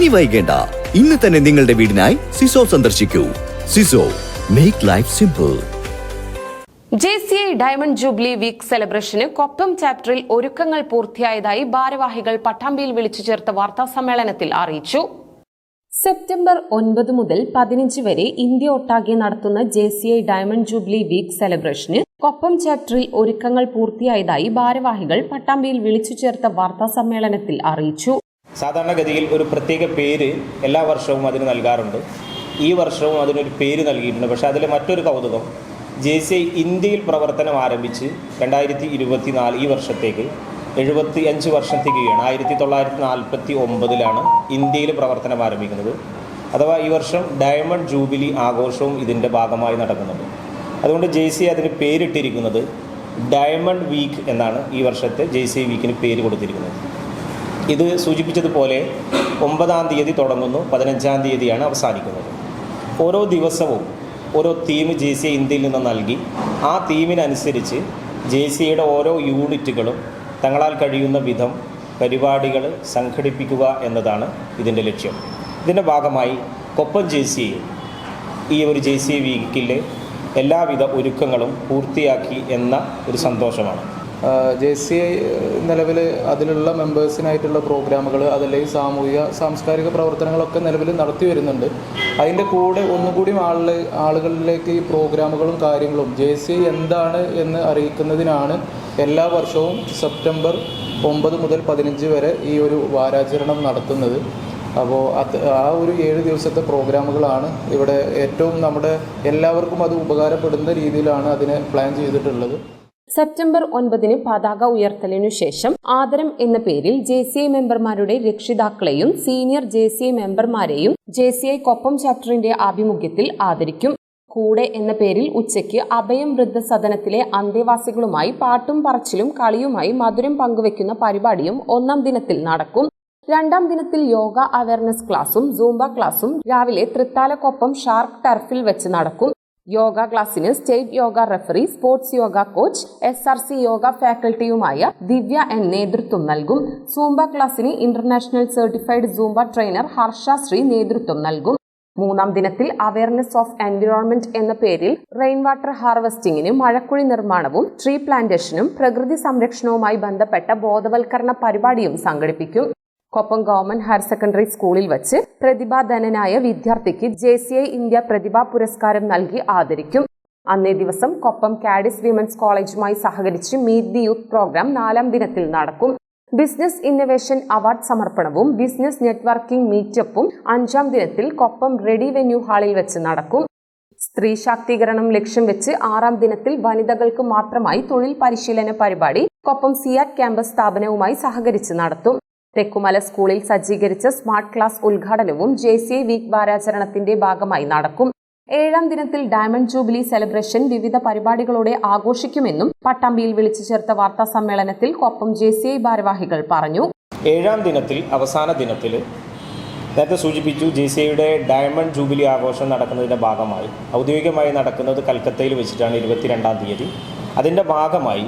ഇനി വൈകേണ്ട. ഇന്ന് തന്നെ നിങ്ങളുടെ വീടിനായി സിസോ സന്ദർശിക്കൂ. സിസോ make life simple J C I diamond jubilee week സെലിബ്രേഷന് Koppam ചാപ്റ്ററിൽ ഒരുക്കങ്ങൾ പൂർത്തിയായതായി ഭാരവാഹികൾ പട്ടാമ്പിയിൽ വിളിച്ചു ചേർത്ത വാർത്താ സമ്മേളനത്തിൽ അറിയിച്ചു. സെപ്റ്റംബർ ഒൻപത് മുതൽ പതിനഞ്ച് വരെ ഇന്ത്യ ഒട്ടാകെ നടത്തുന്ന J C I diamond jubilee week സെലിബ്രേഷന് Koppam ചാപ്റ്ററിൽ ഒരുക്കങ്ങൾ പൂർത്തിയായതായി ഭാരവാഹികൾ പട്ടാമ്പിയിൽ വിളിച്ചു ചേർത്ത വാർത്താ സമ്മേളനത്തിൽ അറിയിച്ചു. സാധാരണഗതിയിൽ ഒരു പ്രത്യേക പേര് എല്ലാ വർഷവും അതിന് നൽകാറുണ്ട്. ഈ വർഷവും അതിനൊരു പേര് നൽകിയിട്ടുണ്ട്. പക്ഷേ അതിലെ മറ്റൊരു കൗതുകം ജെ സി ഐ ഇന്ത്യയിൽ പ്രവർത്തനം ആരംഭിച്ച് രണ്ടായിരത്തി ഇരുപത്തി നാല് ഈ വർഷത്തേക്ക് എഴുപത്തി അഞ്ച് വർഷം തികയാണ് ആയിരത്തി തൊള്ളായിരത്തി നാൽപ്പത്തി ഒമ്പതിലാണ് ഇന്ത്യയിൽ പ്രവർത്തനം ആരംഭിക്കുന്നത്. അഥവാ ഈ വർഷം ഡയമണ്ട് ജൂബിലി ആഘോഷവും ഇതിന്റെ ഭാഗമായി നടക്കുന്നുണ്ട്. അതുകൊണ്ട് ജെ സി അതിന് പേരിട്ടിരിക്കുന്നത് ഡയമണ്ട് വീക്ക് എന്നാണ് ഈ വർഷത്തെ ജെ സി വീക്കിന് പേര് കൊടുത്തിരിക്കുന്നത്. ഇത് സൂചിപ്പിച്ചതുപോലെ ഒമ്പതാം തീയതി തുടങ്ങുന്നു പതിനഞ്ചാം തീയതിയാണ് അവസാനിക്കുന്നത്. ഓരോ ദിവസവും ഓരോ തീം ജെ സി ഇന്ത്യയിൽ നിന്ന് നൽകി ആ തീമിനനുസരിച്ച് ജെ സിയുടെ ഓരോ യൂണിറ്റുകളും തങ്ങളാൽ കഴിയുന്ന വിധം പരിപാടികൾ സംഘടിപ്പിക്കുക എന്നതാണ് ഇതിന്റെ ലക്ഷ്യം. ഇതിന്റെ ഭാഗമായി കൊപ്പം ജെ സി ഈ ഒരു ജെ സി വീക്കിലെ എല്ലാവിധ ഒരുക്കങ്ങളും പൂർത്തിയാക്കി എന്ന ഒരു സന്തോഷമാണ്. ജെ സി ഐ നിലവിൽ അതിലുള്ള മെമ്പേഴ്സിനായിട്ടുള്ള പ്രോഗ്രാമുകൾ അതല്ലെങ്കിൽ സാമൂഹിക സാംസ്കാരിക പ്രവർത്തനങ്ങളൊക്കെ നിലവിൽ നടത്തി വരുന്നുണ്ട്. അതിന്റെ കൂടെ ഒന്നുകൂടി ആളിലെ ആളുകളിലേക്ക് ഈ പ്രോഗ്രാമുകളും കാര്യങ്ങളും ജെ സി ഐ എന്താണ് എന്ന് അറിയിക്കുന്നതിനാണ് എല്ലാ വർഷവും സെപ്റ്റംബർ ഒമ്പത് മുതൽ പതിനഞ്ച് വരെ ഈ ഒരു വാരാചരണം നടത്തുന്നത്. അപ്പോൾ അത് ആ ഒരു ഏഴ് ദിവസത്തെ പ്രോഗ്രാമുകളാണ് ഇവിടെ ഏറ്റവും നമ്മുടെ എല്ലാവർക്കും അത് ഉപകാരപ്പെടുന്ന രീതിയിലാണ് അതിനെ പ്ലാൻ ചെയ്തിട്ടുള്ളത്. സെപ്റ്റംബർ ഒൻപതിന് പതാക ഉയർത്തലിനു ശേഷം ആദരം എന്ന പേരിൽ ജെ സി ഐ മെമ്പർമാരുടെ രക്ഷിതാക്കളെയും സീനിയർ ജെ സി ഐ മെമ്പർമാരെയും ജെ സി ഐ കൊപ്പം ചാപ്റ്ററിന്റെ ആഭിമുഖ്യത്തിൽ ആദരിക്കും. കൂടെ എന്ന പേരിൽ ഉച്ചയ്ക്ക് അഭയം വൃദ്ധസദനത്തിലെ അന്തേവാസികളുമായി പാട്ടും പറച്ചിലും കളിയുമായി മധുരം പങ്കുവെക്കുന്ന പരിപാടിയും ഒന്നാം ദിനത്തിൽ നടക്കും. രണ്ടാം ദിനത്തിൽ യോഗ അവയർനെസ് ക്ലാസും സൂംബ ക്ലാസും രാവിലെ തൃത്താലക്കൊപ്പം ഷാർക്ക് ടർഫിൽ വെച്ച് നടക്കും. യോഗ ക്ലാസ്സിന് state yoga referee sports yoga coach S R C yoga ഫാക്കൽറ്റിയുമായ Divya N നേതൃത്വം നൽകും. സൂംബ ക്ലാസ്സിന് international certified zumba trainer Harsha Sree നേതൃത്വം നൽകും. മൂന്നാം ദിനത്തിൽ അവയർനെസ് ഓഫ് എൻവിറോൺമെന്റ് എന്ന പേരിൽ റെയിൻ വാട്ടർ ഹാർവെസ്റ്റിംഗിന് മഴക്കുഴി നിർമ്മാണവും ട്രീ പ്ലാന്റേഷനും പ്രകൃതി സംരക്ഷണവുമായി ബന്ധപ്പെട്ട ബോധവൽക്കരണ പരിപാടിയും സംഘടിപ്പിക്കും. കൊപ്പം ഗവൺമെന്റ് ഹയർ സെക്കൻഡറി സ്കൂളിൽ വച്ച് പ്രതിഭാധനനായ വിദ്യാർത്ഥിക്ക് ജെ സി ഐ ഇന്ത്യ പ്രതിഭാ പുരസ്കാരം നൽകി ആദരിക്കും. അന്നേ ദിവസം കൊപ്പം കാഡിസ് വിമൻസ് കോളേജുമായി സഹകരിച്ച് മീറ്റ് ദി യൂത്ത് പ്രോഗ്രാം നാലാം ദിനത്തിൽ നടക്കും. ബിസിനസ് ഇന്നവേഷൻ അവാർഡ് സമർപ്പണവും ബിസിനസ് നെറ്റ്വർക്കിംഗ് മീറ്റപ്പും അഞ്ചാം ദിനത്തിൽ കൊപ്പം റെഡി വെന്യൂ ഹാളിൽ വെച്ച് നടക്കും. സ്ത്രീ ശാക്തീകരണം ലക്ഷ്യം വെച്ച് ആറാം ദിനത്തിൽ വനിതകൾക്ക് മാത്രമായി തൊഴിൽ പരിശീലന പരിപാടി കൊപ്പം സിയാറ്റ് ക്യാമ്പസ് സ്ഥാപനവുമായി സഹകരിച്ച് നടത്തും. തെക്കുമല സ്കൂളിൽ സജ്ജീകരിച്ച സ്മാർട്ട് ക്ലാസ് ഉദ്ഘാടനവും ജെ സി എ വീക്ക് വാരാചരണത്തിന്റെ ഭാഗമായി നടക്കും. ഏഴാം ദിനത്തിൽ ഡയമണ്ട് ജൂബിലി സെലിബ്രേഷൻ വിവിധ പരിപാടികളോടെ ആഘോഷിക്കുമെന്നും പട്ടാമ്പിയിൽ വിളിച്ചു ചേർത്ത വാർത്താ സമ്മേളനത്തിൽ കൊപ്പം ജെ സി ഐ ഭാരവാഹികൾ പറഞ്ഞു. ഏഴാം ദിനത്തിൽ അവസാന ദിനത്തിൽ നേരത്തെ സൂചിപ്പിച്ചു ജെ സി ഐയുടെ ഡയമണ്ട് ജൂബിലി ആഘോഷം നടക്കുന്നതിന്റെ ഭാഗമായി ഔദ്യോഗികമായി നടക്കുന്നത് കൽക്കത്തയിൽ വെച്ചിട്ടാണ് ഇരുപത്തിരണ്ടാം തീയതി. അതിന്റെ ഭാഗമായി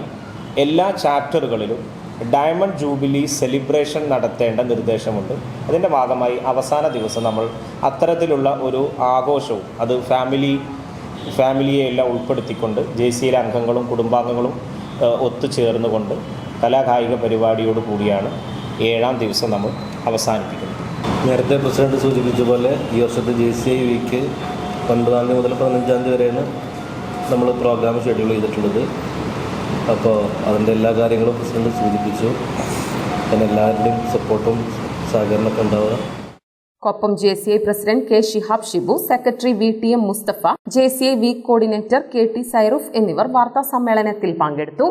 എല്ലാ ചാപ്റ്ററുകളിലും ഡയമണ്ട് ജൂബിലി സെലിബ്രേഷൻ നടത്തേണ്ട നിർദ്ദേശമുണ്ട്. അതിന്റെ ഭാഗമായി അവസാന ദിവസം നമ്മൾ അത്തരത്തിലുള്ള ഒരു ആഘോഷവും അത് ഫാമിലി ഫാമിലിയെ എല്ലാം ഉൾപ്പെടുത്തിക്കൊണ്ട് ജെ സിയിലെ അംഗങ്ങളും കുടുംബാംഗങ്ങളും ഒത്തുചേർന്നുകൊണ്ട് കലാകായിക പരിപാടിയോട് കൂടിയാണ് ഏഴാം ദിവസം നമ്മൾ അവസാനിപ്പിക്കുന്നത്. നേരത്തെ പ്രസിഡന്റ് സൂചിപ്പിച്ച പോലെ ഈ വർഷത്തെ ജെ സി ഐ വീക്ക് ഒൻപതാം തീയതി മുതൽ പതിനഞ്ചാം തീയതി വരെയാണ് നമ്മൾ പ്രോഗ്രാം ഷെഡ്യൂൾ ചെയ്തിട്ടുള്ളത്. അപ്പോൾ അതിന്റെ എല്ലാ കാര്യങ്ങളും പ്രസിഡന്റ് സൂചിപ്പിച്ചു. പിന്നെ എല്ലാവരുടെയും സപ്പോർട്ടും സഹകരണമൊക്കെ ഉണ്ടാവുക. Koppam J C I president K Shihab Shibu secretary V T M Musthafa J C I week coordinator K T Sairuf എന്നിവർ വാർത്താ സമ്മേളനത്തിൽ പങ്കെടുത്തു.